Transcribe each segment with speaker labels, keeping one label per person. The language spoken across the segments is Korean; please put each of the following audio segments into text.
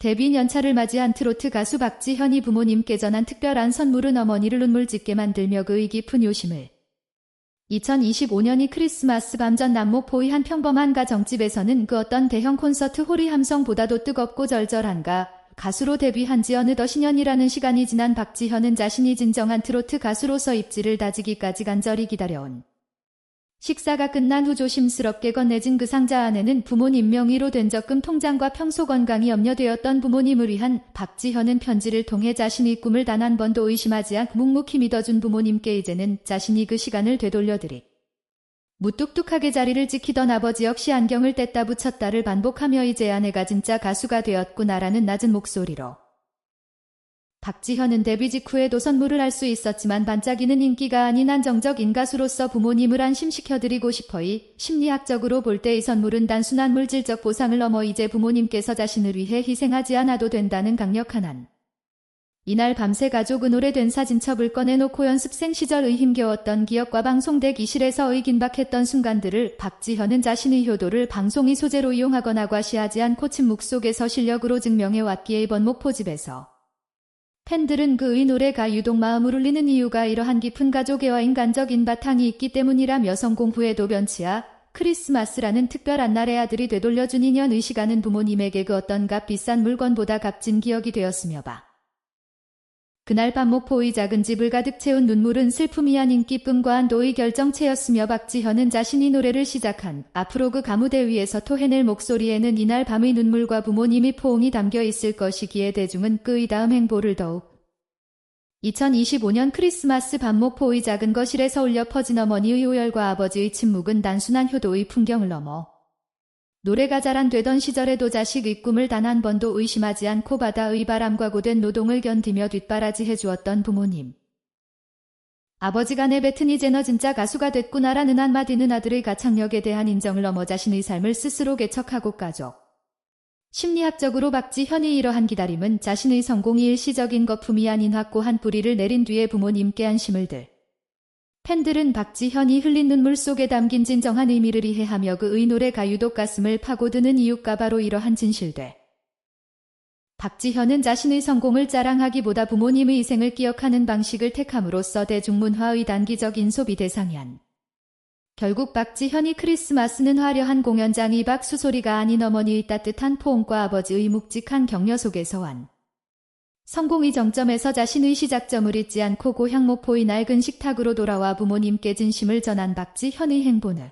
Speaker 1: 데뷔 연차를 맞이한 트로트 가수 박지현이 부모님께 전한 특별한 선물은 어머니를 눈물 짓게 만들며 그의 깊은 요심을. 2025년이 크리스마스 밤전 남목포의 한 평범한 가정집에서는 그 어떤 대형 콘서트 홀이 함성보다도 뜨겁고 절절한가 가수로 데뷔한 지 어느덧 10년이라는 시간이 지난 박지현은 자신이 진정한 트로트 가수로서 입지를 다지기까지 간절히 기다려온 식사가 끝난 후 조심스럽게 건네진 그 상자 안에는 부모님 명의로 된 적금 통장과 평소 건강이 염려되었던 부모님을 위한 박지현은 편지를 통해 자신의 꿈을 단 한 번도 의심하지 않고 묵묵히 믿어준 부모님께 이제는 자신이 그 시간을 되돌려드리. 무뚝뚝하게 자리를 지키던 아버지 역시 안경을 뗐다 붙였다를 반복하며 이제 아내가 진짜 가수가 되었구나라는 낮은 목소리로. 박지현은 데뷔 직후에 도 선물을 할 수 있었지만 반짝이는 인기가 아닌 안정적 인 가수로서 부모님을 안심시켜드리고 싶어이 심리학적으로 볼 때 이 선물은 단순한 물질적 보상을 넘어 이제 부모님께서 자신을 위해 희생하지 않아도 된다는 강력한 한. 이날 밤새 가족은 오래된 사진첩을 꺼내놓고 연습생 시절의 힘겨웠던 기억과 방송 대 기실에서의 긴박했던 순간들을 박지현은 자신의 효도를 방송이 소재로 이용하거나 과시하지 않고 침묵 속에서 실력으로 증명해왔기에 이번 목포집에서 팬들은 그의 노래가 유독 마음을 울리는 이유가 이러한 깊은 가족애와 인간적인 바탕이 있기 때문이라며 성공 후에도 변치아 크리스마스라는 특별한 날의 아들이 되돌려준 인연의 시간은 부모님에게 그 어떤 값 비싼 물건보다 값진 기억이 되었으며 봐. 그날 밤 목포의 작은 집을 가득 채운 눈물은 슬픔이 아닌 기쁨과 안도의 결정체였으며 박지현은 자신이 노래를 시작한 앞으로 그 가무대 위에서 토해낼 목소리에는 이날 밤의 눈물과 부모님의 포옹이 담겨 있을 것이기에 대중은 그의 다음 행보를 더욱 2025년 크리스마스 밤 목포의 작은 거실에서 울려 퍼진 어머니의 오열과 아버지의 침묵은 단순한 효도의 풍경을 넘어 노래가 잘 안 되던 시절에도 자식의 꿈을 단 한 번도 의심하지 않고 바다의 바람과 고된 노동을 견디며 뒷바라지 해주었던 부모님. 아버지가 내뱉은 이제 너 진짜 가수가 됐구나라는 한마디는 아들의 가창력에 대한 인정을 넘어 자신의 삶을 스스로 개척하고 가족. 심리학적으로 박지현이 이러한 기다림은 자신의 성공이 일시적인 거품이 아닌 확고한 뿌리를 내린 뒤에 부모님께 안심을 들. 팬들은 박지현이 흘린 눈물 속에 담긴 진정한 의미를 이해하며 그의 노래가 유독 가슴을 파고드는 이유가 바로 이러한 진실돼. 박지현은 자신의 성공을 자랑하기보다 부모님의 희생을 기억하는 방식을 택함으로써 대중문화의 단기적인 소비 대상이한. 결국 박지현이 크리스마스는 화려한 공연장 이 박수 소리가 아닌 어머니의 따뜻한 포옹과 아버지의 묵직한 격려 속에서 완. 성공의 정점에서 자신의 시작점을 잊지 않고 고향 목포의 낡은 식탁으로 돌아와 부모님께 진심을 전한 박지현의 행보는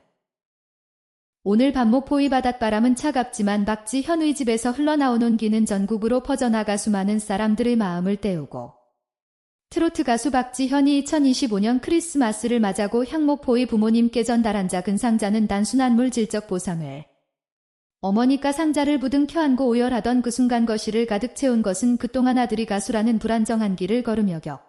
Speaker 1: 오늘 밤 목포의 바닷바람은 차갑지만 박지현의 집에서 흘러나온 온기는 전국으로 퍼져나가 수많은 사람들의 마음을 때우고 트로트 가수 박지현이 2025년 크리스마스를 맞아고 향목포의 부모님께 전달한 작은 상자는 단순한 물질적 보상을 어머니가 상자를 부둥켜 안고 오열하던 그 순간 거실을 가득 채운 것은 그동안 아들이 가수라는 불안정한 길을 걸으며 격.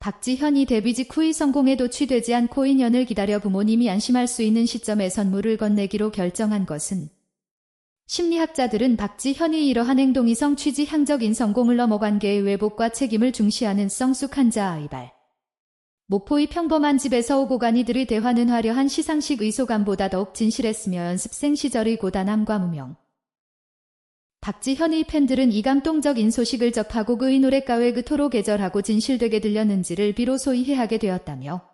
Speaker 1: 박지현이 데뷔 직후의 성공에 도 취되지 않고 2년을 기다려 부모님이 안심할 수 있는 시점에 선물을 건네기로 결정한 것은 심리학자들은 박지현이 이러한 행동이 성취지 향적인 성공을 넘어 관계의 왜복과 책임을 중시하는 성숙한 자아의 발. 목포의 평범한 집에서 오고 간 이들의 대화는 화려한 시상식 의소감보다 더욱 진실했으며 연습생 시절의 고단함과 무명. 박지현의 팬들은 이 감동적인 소식을 접하고 그의 노래가 왜 그토록 애절하고 진실되게 들렸는지를 비로소 이해하게 되었다며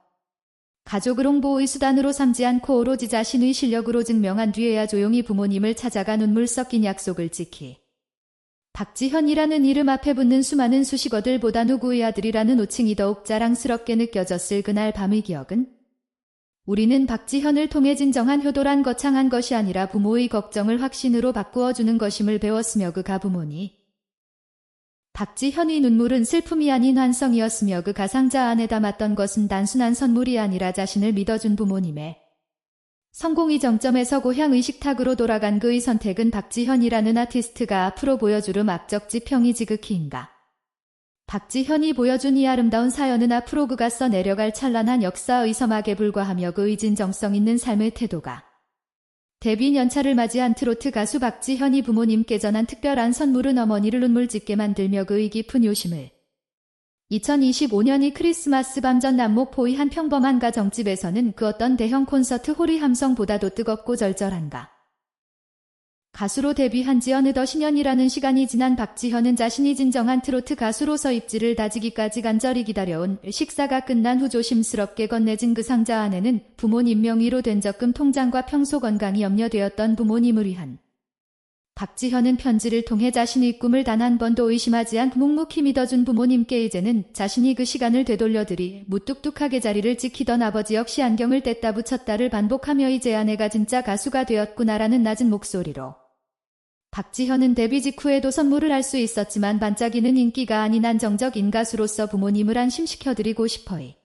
Speaker 1: 가족을 홍보의 수단으로 삼지 않고 오로지 자신의 실력으로 증명한 뒤에야 조용히 부모님을 찾아가 눈물 섞인 약속을 지키 박지현이라는 이름 앞에 붙는 수많은 수식어들보다 누구의 아들이라는 호칭이 더욱 자랑스럽게 느껴졌을 그날 밤의 기억은? 우리는 박지현을 통해 진정한 효도란 거창한 것이 아니라 부모의 걱정을 확신으로 바꾸어주는 것임을 배웠으며 그 가 부모니? 박지현의 눈물은 슬픔이 아닌 환성이었으며 그 가상자 안에 담았던 것은 단순한 선물이 아니라 자신을 믿어준 부모님의 성공의 정점에서 고향 의 식탁으로 돌아간 그의 선택은 박지현이라는 아티스트가 앞으로 보여줄 음악적 지 평이 지극히인가. 박지현이 보여준 이 아름다운 사연은 앞으로 그가 써내려갈 찬란한 역사의 서막에 불과하며 그의 진정성 있는 삶의 태도가 데뷔 연차를 맞이한 트로트 가수 박지현이 부모님께 전한 특별한 선물은 어머니를 눈물 짓게 만들며 그의 깊은 요심을 2025년이 크리스마스 밤전 남목포의 한 평범한 가정집에서는 그 어떤 대형 콘서트 홀의 함성보다도 뜨겁고 절절한가. 가수로 데뷔한 지 어느덧 10년이라는 시간이 지난 박지현은 자신이 진정한 트로트 가수로서 입지를 다지기까지 간절히 기다려온 식사가 끝난 후 조심스럽게 건네진 그 상자 안에는 부모님 명의로 된 적금 통장과 평소 건강이 염려되었던 부모님을 위한 박지현은 편지를 통해 자신의 꿈을 단 한 번도 의심하지 않고 묵묵히 믿어준 부모님께 이제는 자신이 그 시간을 되돌려드리 무뚝뚝하게 자리를 지키던 아버지 역시 안경을 뗐다 붙였다를 반복하며 이제 아내가 진짜 가수가 되었구나라는 낮은 목소리로 박지현은 데뷔 직후에도 선물을 할 수 있었지만 반짝이는 인기가 아닌 안정적인 가수로서 부모님을 안심시켜드리고 싶어이.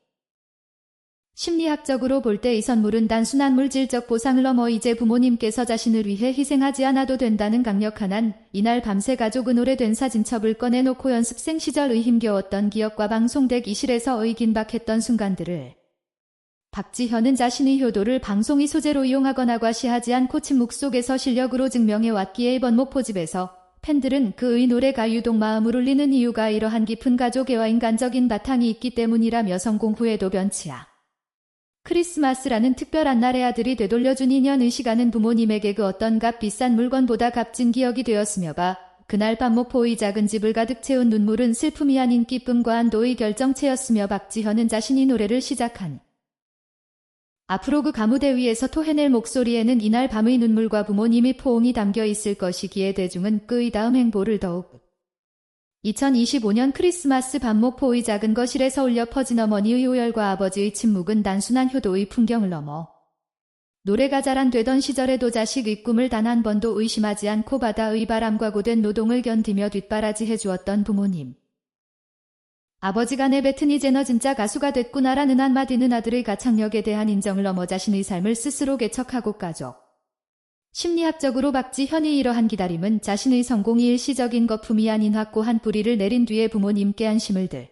Speaker 1: 심리학적으로 볼 때 이 선물은 단순한 물질적 보상을 넘어 이제 부모님께서 자신을 위해 희생하지 않아도 된다는 강력한 한, 이날 밤새 가족은 오래된 사진첩을 꺼내놓고 연습생 시절 의 힘겨웠던 기억과 방송 대기실에서 의 긴박했던 순간들을 박지현은 자신의 효도를 방송이 소재로 이용하거나 과시하지 않고 침묵 속에서 실력으로 증명해왔기에 이번 목포집에서 팬들은 그의 노래가 유독 마음을 울리는 이유가 이러한 깊은 가족애와 인간적인 바탕이 있기 때문이라며 성공 후에도 변치 야. 크리스마스라는 특별한 날의 아들이 되돌려준 인연의 시간은 부모님에게 그 어떤 값 비싼 물건보다 값진 기억이 되었으며 봐. 그날 밤 목포의 작은 집을 가득 채운 눈물은 슬픔이 아닌 기쁨과 안도의 결정체였으며 박지현은 자신이 노래를 시작한 앞으로 그 가무대 위에서 토해낼 목소리에는 이날 밤의 눈물과 부모님의 포옹이 담겨 있을 것이기에 대중은 그의 다음 행보를 더욱 2025년 크리스마스 밤목포의 작은 거실에서 울려 퍼진 어머니의 오열과 아버지의 침묵은 단순한 효도의 풍경을 넘어 노래가 자란되던 시절에도 자식의 꿈을 단 한 번도 의심하지 않고 바다의 바람과 고된 노동을 견디며 뒷바라지 해 주었던 부모님. 아버지가 내 뱉은 이제 너 진짜 가수가 됐구나라는 한마디는 아들의 가창력에 대한 인정을 넘어 자신의 삶을 스스로 개척하고 가족. 심리학적으로 박지현이 이러한 기다림은 자신의 성공이 일시적인 거품이 아닌 확고한 뿌리를 내린 뒤에 부모님께 안심을 들.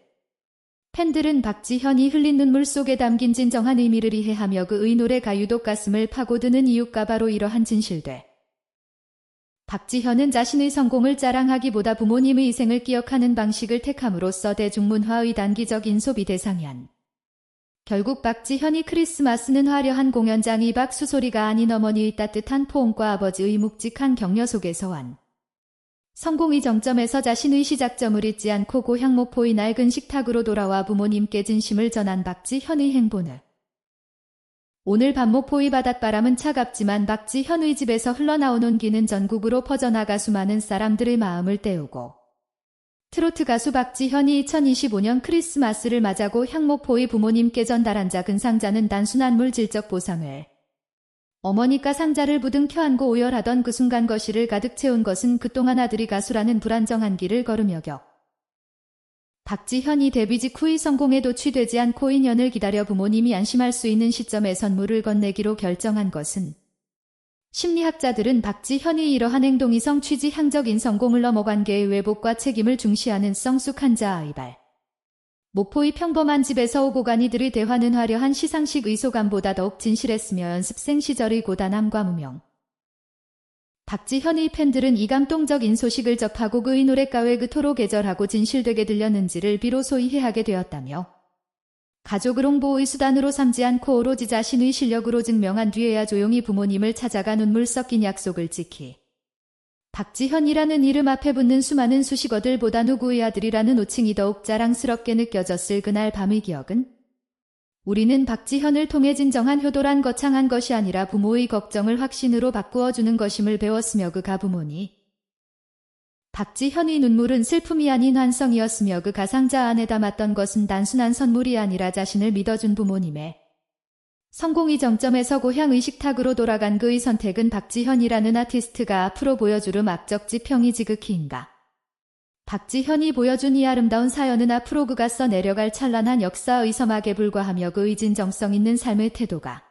Speaker 1: 팬들은 박지현이 흘린 눈물 속에 담긴 진정한 의미를 이해하며 그의 노래 가 유독 가슴을 파고드는 이유가 바로 이러한 진실돼. 박지현은 자신의 성공을 자랑하기보다 부모님의 희생을 기억하는 방식을 택함으로써 대중문화의 단기적인 소비 대상이 한. 결국 박지현이 크리스마스는 화려한 공연장이 박수소리가 아닌 어머니의 따뜻한 포옹과 아버지의 묵직한 격려 속에서 완. 성공의 정점에서 자신의 시작점을 잊지 않고 고향 목포의 낡은 식탁으로 돌아와 부모님께 진심을 전한 박지현의 행보는 오늘 밤 목포의 바닷바람은 차갑지만 박지현의 집에서 흘러나온 온기는 전국으로 퍼져나가 수많은 사람들의 마음을 때우고 트로트 가수 박지현이 2025년 크리스마스를 맞아고 향목포의 부모님께 전달한 작은 상자는 단순한 물질적 보상을 어머니가 상자를 부둥 켜 안고 오열하던 그 순간 거실을 가득 채운 것은 그동안 아들이 가수라는 불안정한 길을 걸으며 격. 박지현이 데뷔 직후의 성공에 도 취되지 않고 2년을 기다려 부모님이 안심할 수 있는 시점에 선물을 건네기로 결정한 것은 심리학자들은 박지현이 이러한 행동이 성취지 향적인 성공을 넘어 관계의 왜복과 책임을 중시하는 성숙한 자아의 발. 목포의 평범한 집에서 오고 간 이들의 대화는 화려한 시상식 의소감보다 더욱 진실했으며 연습생 시절의 고단함과 무명. 박지현의 팬들은 이 감동적인 소식을 접하고 그의 노래가왜 그토록 애절하고 진실되게 들렸는지를 비로소 이해하게 되었다며 가족을 홍보의 수단으로 삼지 않고 오로지 자신의 실력으로 증명한 뒤에야 조용히 부모님을 찾아가 눈물 섞인 약속을 지키. 박지현이라는 이름 앞에 붙는 수많은 수식어들보다 누구의 아들이라는 호칭이 더욱 자랑스럽게 느껴졌을 그날 밤의 기억은 우리는 박지현을 통해 진정한 효도란 거창한 것이 아니라 부모의 걱정을 확신으로 바꾸어주는 것임을 배웠으며 그 가 부모니 박지현의 눈물은 슬픔이 아닌 환성이었으며 그 가상자 안에 담았던 것은 단순한 선물이 아니라 자신을 믿어준 부모님의 성공의 정점에서 고향의 식탁으로 돌아간 그의 선택은 박지현이라는 아티스트가 앞으로 보여줄 음악적 지평이 지극히인가. 박지현이 보여준 이 아름다운 사연은 앞으로 그가 써내려갈 찬란한 역사의 서막에 불과하며 그의 진정성 있는 삶의 태도가